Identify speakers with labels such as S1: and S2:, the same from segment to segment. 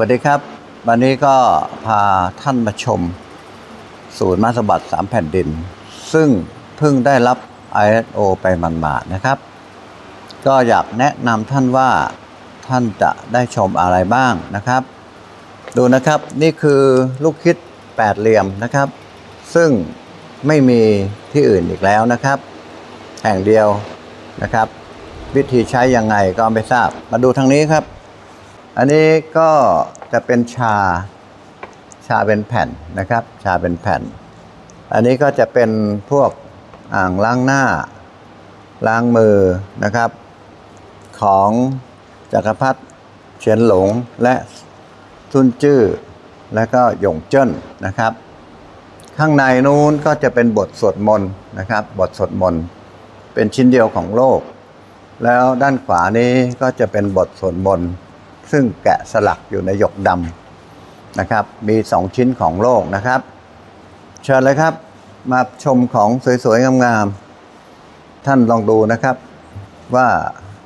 S1: วัสดีครับ วันนี้ก็พาท่านมาชม ศูนย์มาสบัตรสามแผ่นดิน ซึ่งเพิ่งได้รับ ISO ไปมันมาดๆนะครับ ก็อยากแนะนำท่านว่าท่านจะได้ชมอะไรบ้างนะครับ ดูนะครับนี่คือลูกคิดแปดเหลี่ยมนะครับ ซึ่งไม่มีที่อื่นอีกแล้วนะครับ แห่งเดียวนะครับ วิธีใช้ยังไงก็ไม่ทราบมาดูทางนี้ครับ อันนี้ก็จะเป็นชาชาเป็นแผ่นนะครับ ชาเป็นแผ่น อันนี้ก็จะเป็นพวกอ่างล้างหน้า ล้างมือนะครับ ของจักรพรรดิเฉียนหลงและทุนจื้อและก็หยงเจิ้นนะครับ ข้างในนู้นก็จะเป็นบทสวดมนต์นะครับ บทสวดมนต์เป็นชิ้นเดียวของโลก แล้วด้านขวานี้ก็จะเป็นบทสวดมนต์ ซึ่งแกะสลักอยู่ในหยกดำนะครับ มีสองชิ้นของโลกนะครับ เชิญเลยครับมาชมของสวย ๆ งามๆท่านลองดูนะครับว่า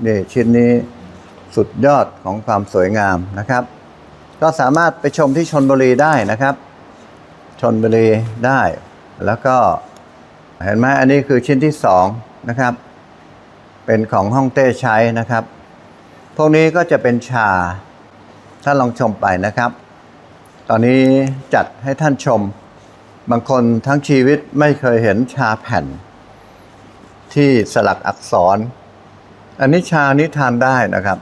S1: นี่ชิ้นนี้สุดยอดของความสวยงามนะครับ ก็สามารถไปชมที่ชนบุรีได้นะครับ ชนบุรีได้แล้วก็เห็นไหมอันนี้คือชิ้นที่สองนะครับ เป็นของฮ่องเต้ใช้นะครับ พวกนี้ก็จะเป็นชาถ้านลองชมไปนะครับ ตอนนี้จัดให้ท่านชม บางคนทั้งชีวิตไม่เคยเห็นชาแผ่น ที่สลักอักษร อันนี้ชานี้ทานได้นะครับ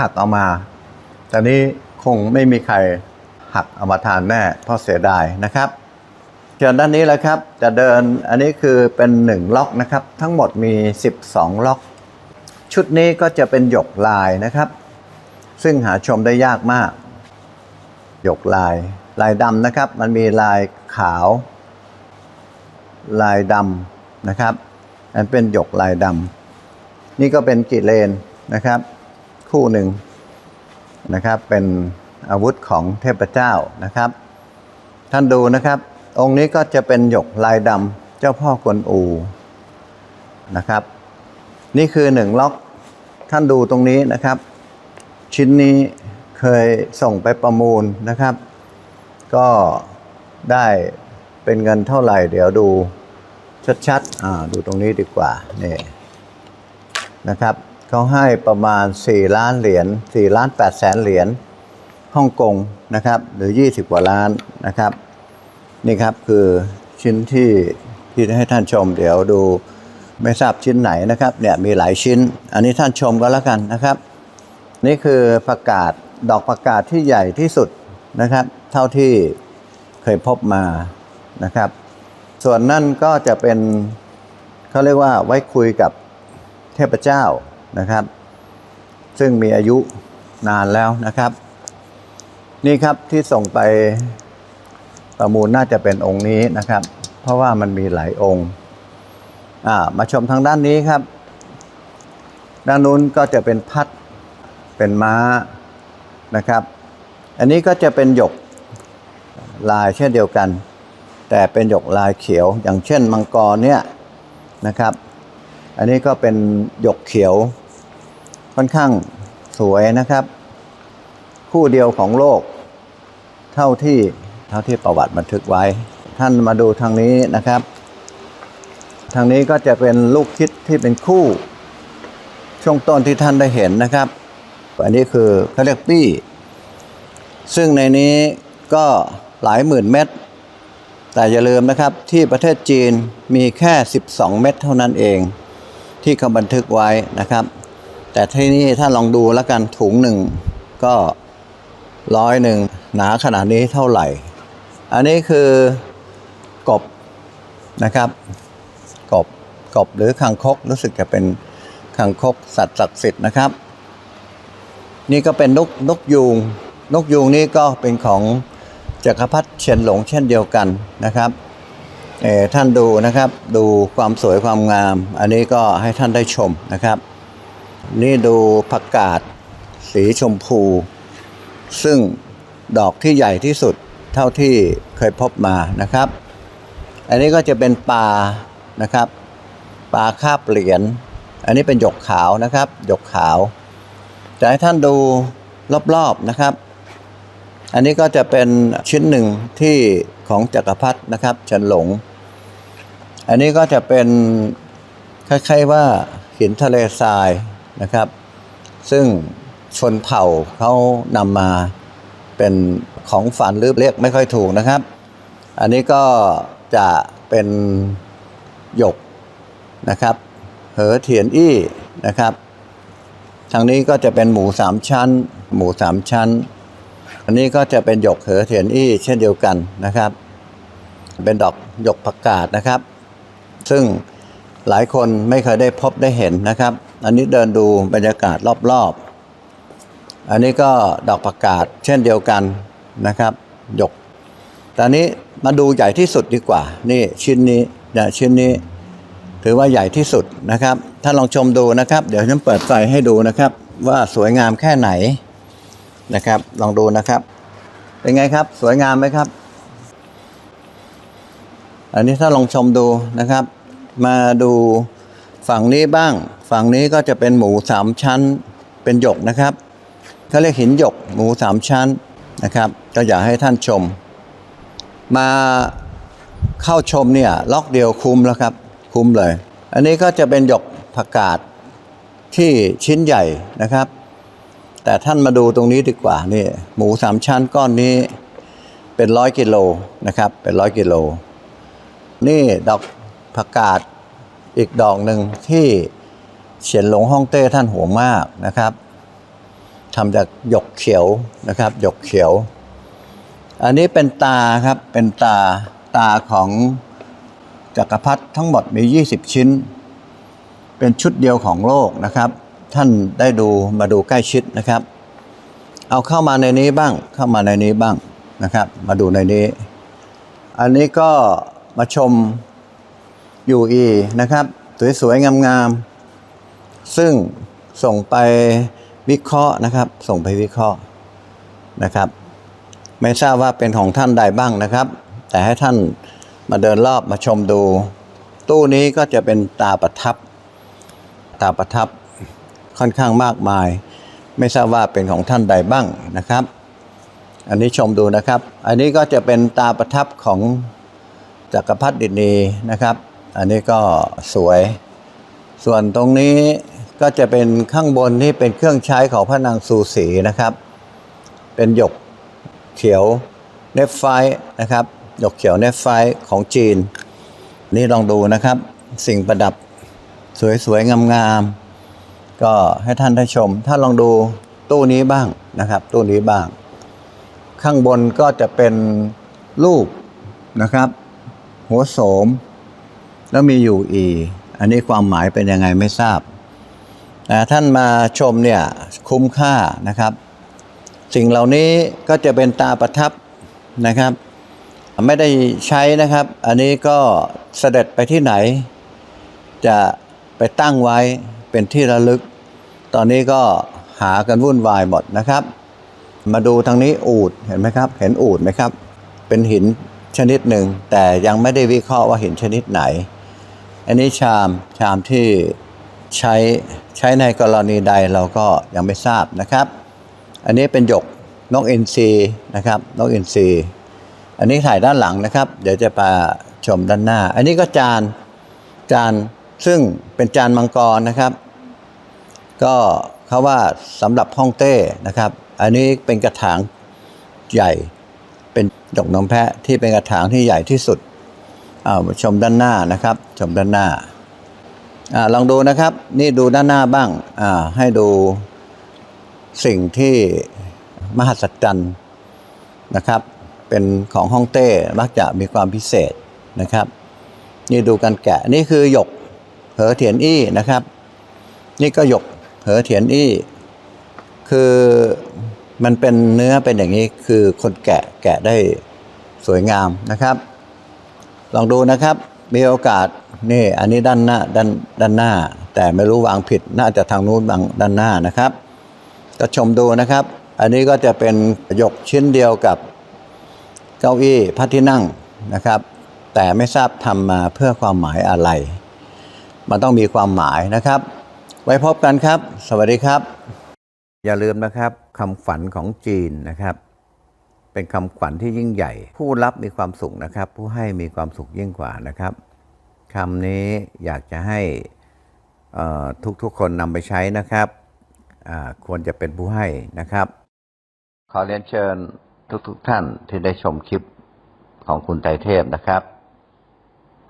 S1: หักเอามา แต่นี้คงไม่มีใครหักเอามาทานแน่ เพราะเสียดายนะครับเชิญด้านนี้เลยครับ จะเดินอันนี้คือเป็นหนึ่งล็อกนะครับ ทั้งหมดมี 12 ล็อก ชุดนี้ก็จะเป็นหยกลายนะครับ ซึ่งหาชมได้ยากมาก หยกลาย ลายดำนะครับ มันมีลายขาว ลายดำนะครับ อันเป็นหยกลายดำนี่ก็เป็นกิเลนนะครับ คู่หนึ่งนะครับ เป็นอาวุธของเทพเจ้านะครับ ท่านดูนะครับ องค์นี้ก็จะเป็นหยกลายดำเจ้าพ่อกวนอูนะครับ นี่คือหนึ่งล็อกท่านดูตรงนี้นะครับ ชิ้นนี้เคยส่งไปประมูลนะครับ ก็ได้เป็นเงินเท่าไหร่ เดี๋ยวดูชัดๆอ่าดูตรงนี้ดีกว่านี่นะครับเขาให้ประมาณ 4 ล้านเหรียญ4ล้าน8แสนเหรียญฮ่องกงนะครับหรือ 20 กว่าล้านนะครับ นี่ครับคือชิ้นที่ที่ให้ท่านชมเดี๋ยวดู ไม่ทราบชิ้นไหนนะครับเนี่ยมีหลายชิ้น อันนี้ท่านชมก็แล้วกันนะครับ นี่คือประกาศดอกประกาศที่ใหญ่ที่สุดนะครับ เท่าที่เคยพบมานะครับ ส่วนนั่นก็จะเป็นเขาเรียกว่าไว้คุยกับเทพเจ้านะครับ ซึ่งมีอายุนานแล้วนะครับ นี่ครับที่ส่งไปประมูลน่าจะเป็นองค์นี้นะครับ เพราะว่ามันมีหลายองค์ มาชมทางด้านนี้ครับ ด้านนู้นก็จะเป็นพัดเป็นม้านะครับ อันนี้ก็จะเป็นหยกลายเช่นเดียวกัน แต่เป็นหยกลายเขียว อย่างเช่นมังกรเนี่ยนะครับ อันนี้ก็เป็นหยกเขียวค่อนข้างสวยนะครับ คู่เดียวของโลก เท่าที่เท่าที่ประวัติบันทึกไว้ ท่านมาดูทางนี้นะครับ ทางนี้ก็จะเป็นลูกคิดที่เป็นคู่ ช่วงต้นที่ท่านได้เห็นนะครับ อันนี้คือเขาเรียกปี้ ซึ่งในนี้ก็หลายหมื่นเม็ดแต่อย่าลืมนะครับที่ประเทศจีนมีแค่ 12 เม็ดเท่านั้นเอง ที่เขาบันทึกไว้นะครับ แต่ที่นี่ถ้าลองดูแล้วกันถุงหนึ่งก็ร้อยหนึ่งหนาขนาดนี้เท่าไหร่ อันนี้คือกบนะครับกบ กบหรือคังคกรู้สึกจะเป็นคังคกสัตว์ศักดิ์สิทธิ์นะครับ นี่ก็เป็นนกนกยูงนกยูงนี่ก็เป็นของจักรพรรดิเฉียนหลงเช่นเดียวกันนะครับเออท่านดูนะครับดูความสวยความงาม อันนี้ก็ให้ท่านได้ชมนะครับ นี่ดูผักกาดสีชมพู ซึ่งดอกที่ใหญ่ที่สุดเท่าที่เคยพบมานะครับ อันนี้ก็จะเป็นปลานะครับ ปลาคาบเหรียญอันนี้เป็นหยกขาวนะครับหยกขาวจะให้ท่านดูรอบๆนะครับ อันนี้ก็จะเป็นชิ้นหนึ่งที่ของจักรพรรดินะครับเฉินหลง อันนี้ก็จะเป็นคล้ายๆว่าหินทะเลทรายนะครับ ซึ่งชนเผ่าเขานำมาเป็นของฝันหรือเรียกไม่ค่อยถูกนะครับ อันนี้ก็จะเป็นหยก นะครับ เหอเทียนอี้นะครับ ทางนี้ก็จะเป็นหมูสามชั้น หมูสามชั้น อันนี้ก็จะเป็นหยกเหอเทียนอี้เช่นเดียวกันนะครับ เป็นดอกหยกผักกาดนะครับ ซึ่งหลายคนไม่เคยได้พบได้เห็นนะครับ อันนี้เดินดูบรรยากาศรอบๆ อันนี้ก็ดอกผักกาดเช่นเดียวกันนะครับ หยกตอนนี้มาดูใหญ่ที่สุดดีกว่า นี่ชิ้นนี้เนี่ยชิ้นนี้ ถือว่าใหญ่ที่สุดนะครับ ถ้าลองชมดูนะครับ เดี๋ยวฉันเปิดไฟให้ดูนะครับ ว่าสวยงามแค่ไหนนะครับ ลองดูนะครับ เป็นไงครับ สวยงามไหมครับ อันนี้ถ้าลองชมดูนะครับ มาดูฝั่งนี้บ้าง ฝั่งนี้ก็จะเป็นหมูสามชั้น เป็นหยกนะครับเขาเรียกหินหยกหมูสามชั้นนะครับ ก็อยากให้ท่านชม มาเข้าชมเนี่ยล็อกเดียวคุ้มแล้วครับ คุ้มเลย อันนี้ก็จะเป็นหยกผักกาดที่ชิ้นใหญ่นะครับ แต่ท่านมาดูตรงนี้ดีกว่านี่หมูสามชั้นก้อนนี้เป็นร้อยกิโลนะครับ เป็นร้อยกิโล นี่ดอกผักกาดอีกดอกหนึ่งที่เฉียนหลงฮ่องเต้ท่านห่วงมากนะครับทำจากหยกเขียวนะครับหยกเขียว อันนี้เป็นตาครับเป็นตาตาของ จักรพรรดิทั้งหมดมี 20 ชิ้น เป็นชุดเดียวของโลกนะครับ ท่านได้ดูมาดูใกล้ชิดนะครับ เอาเข้ามาในนี้บ้างเข้ามาในนี้บ้างนะครับ มาดูในนี้ อันนี้ก็มาชม UE นะครับ สวยๆ งามๆ ซึ่งส่งไปวิเคราะห์นะครับ ส่งไปวิเคราะห์นะครับ ไม่ทราบว่าเป็นของท่านใดบ้างนะครับ แต่ให้ท่าน มาเดินรอบมาชมดู ตู้นี้ก็จะเป็นตาประทับ ตาประทับค่อนข้างมากมาย ไม่ทราบว่าเป็นของท่านใดบ้างนะครับ อันนี้ชมดูนะครับ อันนี้ก็จะเป็นตาประทับของจักรพรรดินีนะครับ อันนี้ก็สวย ส่วนตรงนี้ก็จะเป็นข้างบนที่เป็นเครื่องใช้ของพระนางซูสีนะครับ เป็นหยกเขียวเนฟไฟนะครับ หยกเขียวเนฟไฟของจีน นี่ลองดูนะครับ สิ่งประดับสวยๆ งามๆ ก็ให้ท่านได้ชม ถ้านลองดูตู้นี้บ้างนะครับ ตู้นี้บ้าง ข้างบนก็จะเป็นรูปนะครับ หัวโสม แล้วมีอยู่อี อันนี้ความหมายเป็นยังไงไม่ทราบแต่ท่านมาชมเนี่ยคุ้มค่านะครับ สิ่งเหล่านี้ก็จะเป็นตาประทับนะครับ ไม่ได้ใช้นะครับ อันนี้ก็เสด็จไปที่ไหน จะไปตั้งไว้เป็นที่ระลึก ตอนนี้ก็หากันวุ่นวายหมดนะครับ มาดูทางนี้อูดเห็นไหมครับ เห็นอูดไหมครับ เป็นหินชนิดหนึ่ง แต่ยังไม่ได้วิเคราะห์ว่าหินชนิดไหน อันนี้ชามชามที่ใช้ใช้ในกรณีใดเราก็ยังไม่ทราบนะครับ อันนี้เป็นหยกนกอินทรีนะครับนกอินทรี อันนี้ถ่ายด้านหลังนะครับ เดี๋ยวจะมาชมด้านหน้า อันนี้ก็จานจานซึ่งเป็นจานมังกรนะครับ ก็เขาว่าสำหรับห้องเต้นะครับ อันนี้เป็นกระถางใหญ่เป็นดอกนมแพะที่เป็นกระถางที่ใหญ่ที่สุดเอามาชมด้านหน้านะครับ ชมด้านหน้าอาลองดูนะครับ นี่ดูด้านหน้าบ้างอ่าให้ดูสิ่งที่มหัศจรรย์นะครับ เป็นของฮ่องเต้มักจะมีความพิเศษนะครับ นี่ดูกันแกะนี่คือหยกเหอเถียนอี้นะครับ นี่ก็หยกเหอเถียนอี้ คือมันเป็นเนื้อเป็นอย่างนี้คือคนแกะแกะได้สวยงามนะครับ ลองดูนะครับมีโอกาสนี่อันนี้ด้านหน้าด้านด้านหน้า แต่ไม่รู้วางผิดน่าจะทางนู้นบางด้านหน้านะครับ ก็ชมดูนะครับ อันนี้ก็จะเป็นหยกชิ้นเดียวกับ เก้าอี้พระที่นั่งนะครับ แต่ไม่ทราบทำมาเพื่อความหมายอะไร มันต้องมีความหมายนะครับ ไว้พบกันครับ สวัสดีครับ อย่าลืมนะครับคำฝันของจีนนะครับ
S2: เป็นคำขวัญที่ยิ่งใหญ่ ผู้รับมีความสุขนะครับ ผู้ให้มีความสุขยิ่งกว่านะครับคำนี้อยากจะให้ทุกๆคนนำไปใช้นะครับ ควรจะเป็นผู้ให้นะครับ ขอเรียนเชิญ ทุกๆท่านที่ได้ชมคลิปของคุณไตเทพนะครับ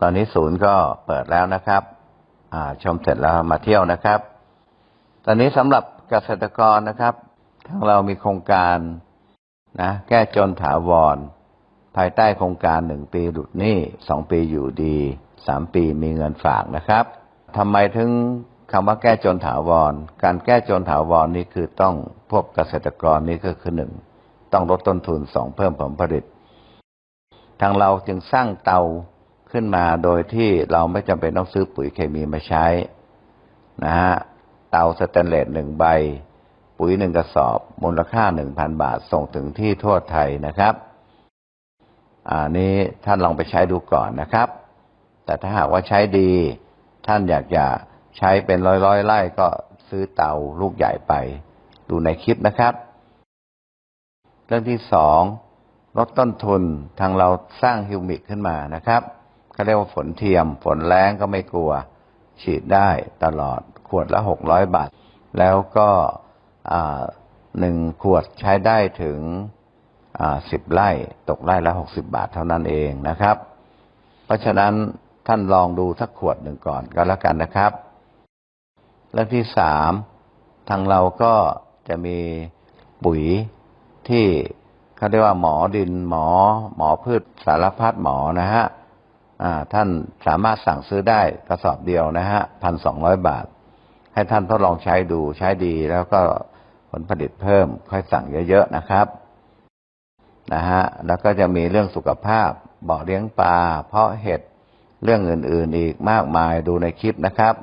S2: ตอนนี้ศูนย์ก็เปิดแล้วนะครับชมเสร็จแล้วมาเที่ยวนะครับ ตอนนี้สำหรับเกษตรกรนะครับ ทางเรามีโครงการนะแก้จนถาวร ภายใต้โครงการหนึ่งปีหลุดหนี้สองปีอยู่ดีสามปีมีเงินฝากนะครับทำไมถึงคำว่าแก้จนถาวร การแก้จนถาวรนี้คือต้องพวกเกษตรกรนี้ก็คือหนึ่ง ต้องลดต้นทุนสองเพิ่มผลผลิต ทางเราจึงสร้างเตาขึ้นมาโดยที่เราไม่จำเป็นต้องซื้อปุ๋ยเคมีมาใช้นะฮะเตาสแตนเลสหนึ่งใบ ปุ๋ยหนึ่งกระสอบ มูลค่าหนึ่งพันบาทส่งถึงที่ทั่วไทยนะครับอ่านี้ท่านลองไปใช้ดูก่อนนะครับ แต่ถ้าหากว่าใช้ดี ท่านอยากจะใช้เป็นร้อยร้อยไร่ก็ซื้อเตาลูกใหญ่ไป ดูในคลิปนะครับ เรื่องที่สองลดต้นทุนทางเราสร้างฮิวมิกขึ้นมานะครับเขาเรียกว่าฝนเทียม ฝนแรงก็ไม่กลัว ฉีดได้ตลอดขวดละหกร้อยบาท แล้วก็หนึ่งขวดใช้ได้ถึงสิบไร่ตกไร่ละหกสิบาทเท่านั้นเองนะครับ เพราะฉะนั้นท่านลองดูสักขวดหนึ่งก่อนก็แล้วกันนะครับเรื่องที่สามทางเราก็จะมีปุ๋ย ที่เขาเรียกว่าหมอดินหมอ หมอพืชสารพัดหมอนะฮะท่านสามารถสั่งซื้อได้กระสอบเดียวนะฮะพันสองร้อยบาท ให้ท่านทดลองใช้ดูใช้ดีแล้วก็ผลผลิตเพิ่มค่อยสั่งเยอะๆนะครับนะฮะแล้วก็จะมีเรื่องสุขภาพบ่อเลี้ยงปลาเพาะเห็ดเรื่องอื่นๆอีกมากมายดูในคลิปนะครับ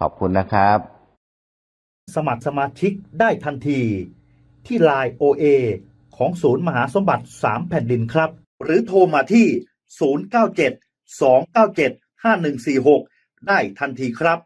S2: ขอบคุณนะครับ
S3: สมัครสมาชิกได้ทันที ที่ Line OA ของศูนย์มหาสมบัติ 3 แผ่นดินครับ หรือโทรมาที่ 097 297 5146 ได้ทันทีครับ